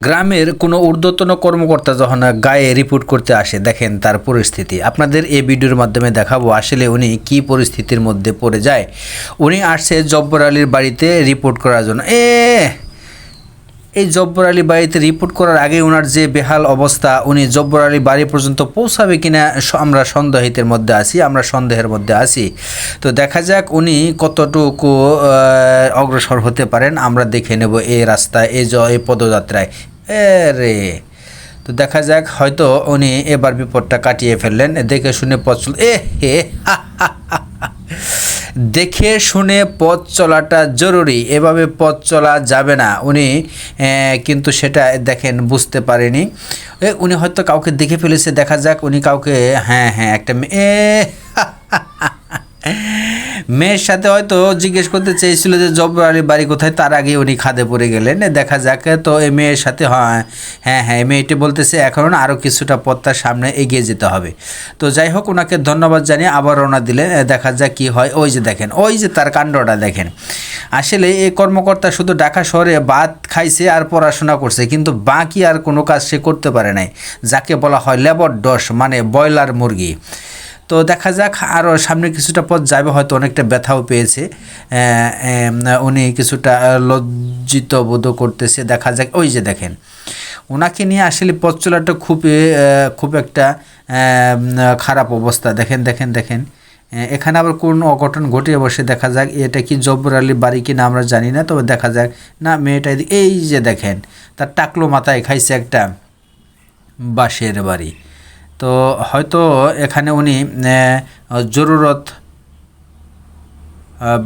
গ্রামের কোনো ঊর্ধ্বতন কর্মকর্তা যখন গায়ে রিপোর্ট করতে আসে, দেখেন তার পরিস্থিতি। আপনাদের এই ভিডিওর মাধ্যমে দেখাবো আসলে উনি কি পরিস্থিতির মধ্যে পড়ে যায়। উনি আসছে জব্বর আলীর বাড়িতে রিপোর্ট করার জন্য। এ এই জব্বর আলী বাড়িতে রিপোর্ট করার আগে ওনার যে বেহাল অবস্থা উনি জব্বর আলী বাড়ি পর্যন্ত পৌঁছাবে কিনা আমরা সন্দেহিতের মধ্যে আছি আমরা সন্দেহের মধ্যে আছি। তো দেখা যাক উনি কতটুকু অগ্রসর হতে পারেন আমরা দেখে নেব এই রাস্তায় এই জ এই পদযাত্রায়। রে তো দেখা যাক হয়তো উনি এবার বিপদটা কাটিয়ে ফেললেন দেখে শুনে চল এ হা, হা, হা, হা। দেখে শুনে পথ চলাটা জরুরি। এভাবে পথ চলা যাবে না। উনি কিন্তু সেটা দেখেন, বুঝতে পারেনি। উনি হয়তো কাউকে দেখে ফেলেছে, দেখা যাক। উনি কাউকে হ্যাঁ হ্যাঁ একটা মেয়ে মেয়ের সাথে হয়তো জিজ্ঞেস করতে চেয়েছিল যে জব্বর বাড়ি কোথায়, তার আগে উনি খাদে পড়ে গেলেন। দেখা যাক, তো এই মেয়ের সাথে হ্যাঁ। হ্যাঁ হ্যাঁ মেয়েটি বলতেছে, এখন আরও কিছুটা পথ তার সামনে এগিয়ে যেতে হবে। তো যাই হোক ওনাকে ধন্যবাদ জানিয়ে আবার রওনা দিলেন। এ দেখা যাক কি হয়। ওই যে দেখেন, ওই যে তার কাণ্ডটা দেখেন। আসলে এই কর্মকর্তা শুধু ঢাকা শহরে ভাত খাইছে আর পড়াশোনা করছে, কিন্তু বাকি আর কোনো কাজ সে করতে পারে নাই, যাকে বলা হয় লেবর ডস মানে ব্রয়লার মুরগি। তো দেখা যাক আরও সামনে কিছুটা পথ যাবে, হয়তো অনেকটা ব্যথাও পেয়েছে। উনি কিছুটা লজ্জিত বোধ করতেছে। দেখা যাক, ওই যে দেখেন ওনাকে নিয়ে আসলে পথ চলাটা খুবই খুব একটা খারাপ অবস্থা। দেখেন দেখেন দেখেন এখানে আবার কোন অঘটন ঘটে বসে দেখা যাক, এটা কি জব্বর আলীর বাড়ি কিনা আমরা জানি না, তবে দেখা যাক, না, মেয়েটা এই যে দেখেন, তার টাকলো মাথায় খাইছে একটা বাঁশের বাড়ি। তো হয়তো এখানে উনি জরুরত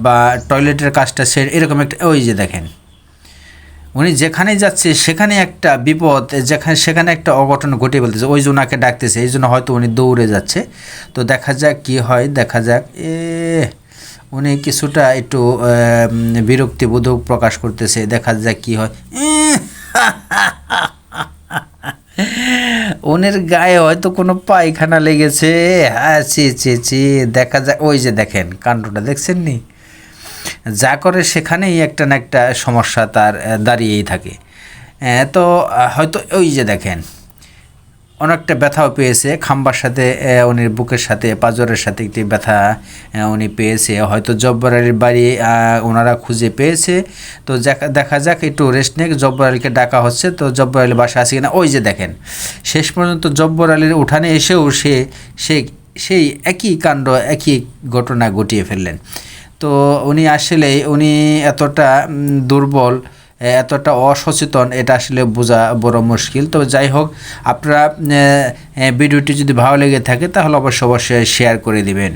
বা টয়লেটের কাজটা সে এরকম একটা, ওই যে দেখেন। উনি যেখানে যাচ্ছে সেখানে একটা বিপদ, যেখানে, সেখানে একটা অঘটন ঘটে বলতেছে, ওই যে ওনাকে ডাকতেছে, এই জন্য হয়তো উনি দৌড়ে যাচ্ছে। তো দেখা যাক কি হয়, দেখা যাক, এ, উনি কিছুটা একটু বিরক্তিবোধক প্রকাশ করতেছে, দেখা যাক কি হয়। ওনের গায়ে হয়তো কোনো পায়খানা লেগেছে। হ্যাঁ চে চে চে দেখা যায় ওই যে দেখেন, কাণ্ডটা দেখছেন নি যা করে সেখানেই একটা না একটা সমস্যা তার দাঁড়িয়েই থাকে। তো হয়তো ওই যে দেখেন অনেকটা ব্যথাও পেয়েছে। খাম্বার সাথে উনি বুকের সাথে, পাজরের সাথে একটি ব্যথা উনি পেয়েছে। হয়তো জব্বর বাড়ি ওনারা খুঁজে পেয়েছে। তো দেখা- দেখা যাক, একটু রেস্ট নিয়ে জব্বর আলীকে ডাকা হচ্ছে। তো জব্বর আলী বাসা আছে কিনা? ওই যে দেখেন। শেষ পর্যন্ত জব্বর আলীর উঠানে এসেও সে সে, সেই একই কাণ্ড, একই ঘটনা ঘটিয়ে ফেললেন। তো উনি আসলে উনি এতটা দুর্বল এতটা অসচেতন, এটা আসলে বোঝা বড় মুশকিল। তো যাই হোক, আপনারা ভিডিওটি যদি ভালো লেগে থাকে, তাহলে অবশ্যই অবশ্যই শেয়ার করে দিবেন।